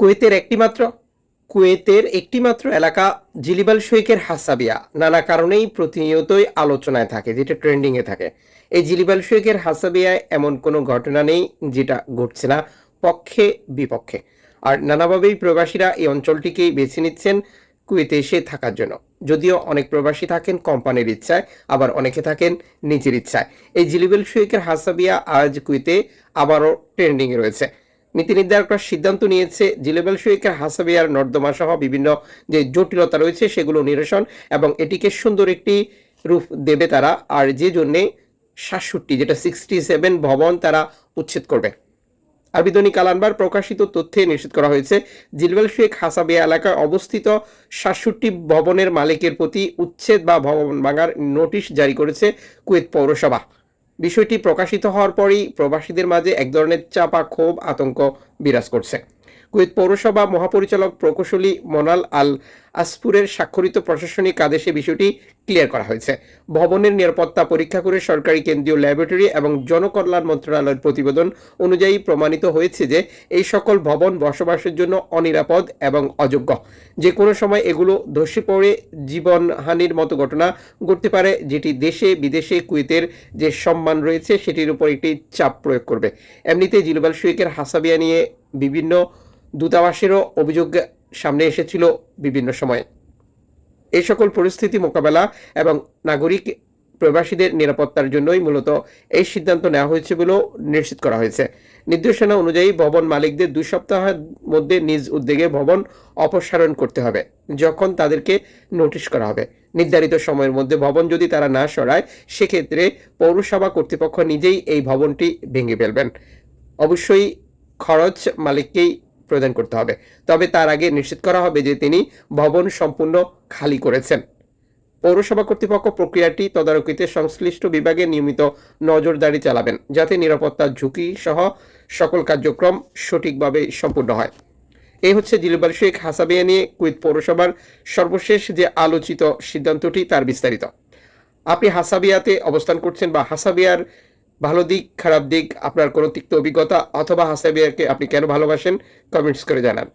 কুয়েতের একটিমাত্র কুয়েতের একটিমাত্র এলাকা জিলিবাল শেখের হাসাবিয়া। নানা কারণেই প্রতিনিয়তই আলোচনায় থাকে, যেটা ট্রেন্ডিংয়ে থাকে। এই জিলিবাল শেখের হাসাবিয়ায় এমন কোনো ঘটনা নেই, যেটা ঘটছে না পক্ষে বিপক্ষে। আর নানাভাবেই প্রবাসীরা এই অঞ্চলটিকেই বেছে নিচ্ছেন কুয়েতে এসে থাকার জন্য। যদিও অনেক প্রবাসী থাকেন কোম্পানির ইচ্ছায়, আবার অনেকে থাকেন নিজের ইচ্ছায়। এই জিলিবেল শেখের হাসাবিয়া আজ কুয়েতে আবারও ট্রেন্ডিংয়ে রয়েছে। নীতি নির্ধারকরা সিদ্ধান্ত নিয়েছে, জিলেবেল শেখের হাসাবিয়ার নর্দমা সহ বিভিন্ন যে জটিলতা রয়েছে সেগুলো নিরসন এবং এটিকে সুন্দর একটি রূপ দেবে তারা। আর যে জন্যে সাতষট্টি, যেটা সিক্সটি সেভেন ভবন তারা উচ্ছেদ করবে। আরবি দৈনিক আলানবার প্রকাশিত তথ্যে নিশ্চিত করা হয়েছে, জিলবেল শেখ হাসাবিয়া এলাকায় অবস্থিত সাতষট্টি ভবনের মালিকের প্রতি উচ্ছেদ বা ভবন ভাঙার নোটিশ জারি করেছে কুয়েত পৌরসভা। বিষয়টি প্রকাশিত হওয়ার পরই প্রবাসীদের মাঝে এক ধরনের চাপা ক্ষোভ আতঙ্ক বিরাজ করছে। কুয়েত পৌরসভা মহাপরিচালক প্রকৌশলী মোনাল আল আসপুরের স্বাক্ষরিত প্রশাসনিক আদেশে বিষয়টি ক্লিয়ার করা হয়েছে। ভবনের নিরাপত্তা পরীক্ষা করে সরকারি কেন্দ্রীয় ল্যাবরেটরি এবং জনকল্যাণ মন্ত্রণালয়ের প্রতিবেদন অনুযায়ী প্রমাণিত হয়েছে যে এই সকল ভবন বসবাসের জন্য অনিরাপদ এবং অযোগ্য। যে কোনো সময় এগুলো ধসে পড়ে জীবনহানির মতো ঘটনা ঘটতে পারে, যেটি দেশে বিদেশে কুয়েতের যে সম্মান রয়েছে সেটির উপর একটি চাপ প্রয়োগ করবে। এমনিতে জিলবাল শুয়েকের হাসাবিয়া নিয়ে বিভিন্ন দূতাবাসেরও অভিযোগ সামনে এসেছিল বিভিন্ন সময়ে। এই সকল পরিস্থিতি মোকাবেলা এবং নাগরিক প্রবাসীদের নিরাপত্তার জন্যই মূলত এই সিদ্ধান্ত নেওয়া হয়েছে বলেও নিশ্চিত করা হয়েছে। নির্দেশনা অনুযায়ী ভবন মালিকদের দুই সপ্তাহের মধ্যে নিজ উদ্যোগে ভবন অপসারণ করতে হবে, যখন তাদেরকে নোটিশ করা হবে। নির্ধারিত সময়ের মধ্যে ভবন যদি তারা না সরায়, সেক্ষেত্রে পৌরসভা কর্তৃপক্ষ নিজেই এই ভবনটি ভেঙে ফেলবেন। অবশ্যই খরচ মালিককেই প্রদান করতে হবে। তবে তার আগে নিশ্চিত করা হবে যে তিনি ভবন সম্পূর্ণ খালি করেছেন। পৌরসভা কর্তৃপক্ষ প্রক্রিয়াটি তদারকিতে সংশ্লিষ্ট বিভাগে নিয়মিত নজরদারি চালাবেন, যাতে নিরাপত্তার ঝুঁকি সহ সকল কার্যক্রম সঠিকভাবে সম্পূর্ণ হয়। এই হচ্ছে জিলবার শেখ হাসাবিয়া নিয়ে কুইত পৌরসভার সর্বশেষ যে আলোচিত সিদ্ধান্তটি, তার বিস্তারিত। আপনি হাসাবিয়াতে অবস্থান করছেন বা হাসাবিয়ার ভালো দিক, খারাপ দিক, আপনার কোনো তিক্ত অভিজ্ঞতা অথবা হাসাবিয়াকে আপনি কেন ভালোবাসেন কমেন্টস করে জানান।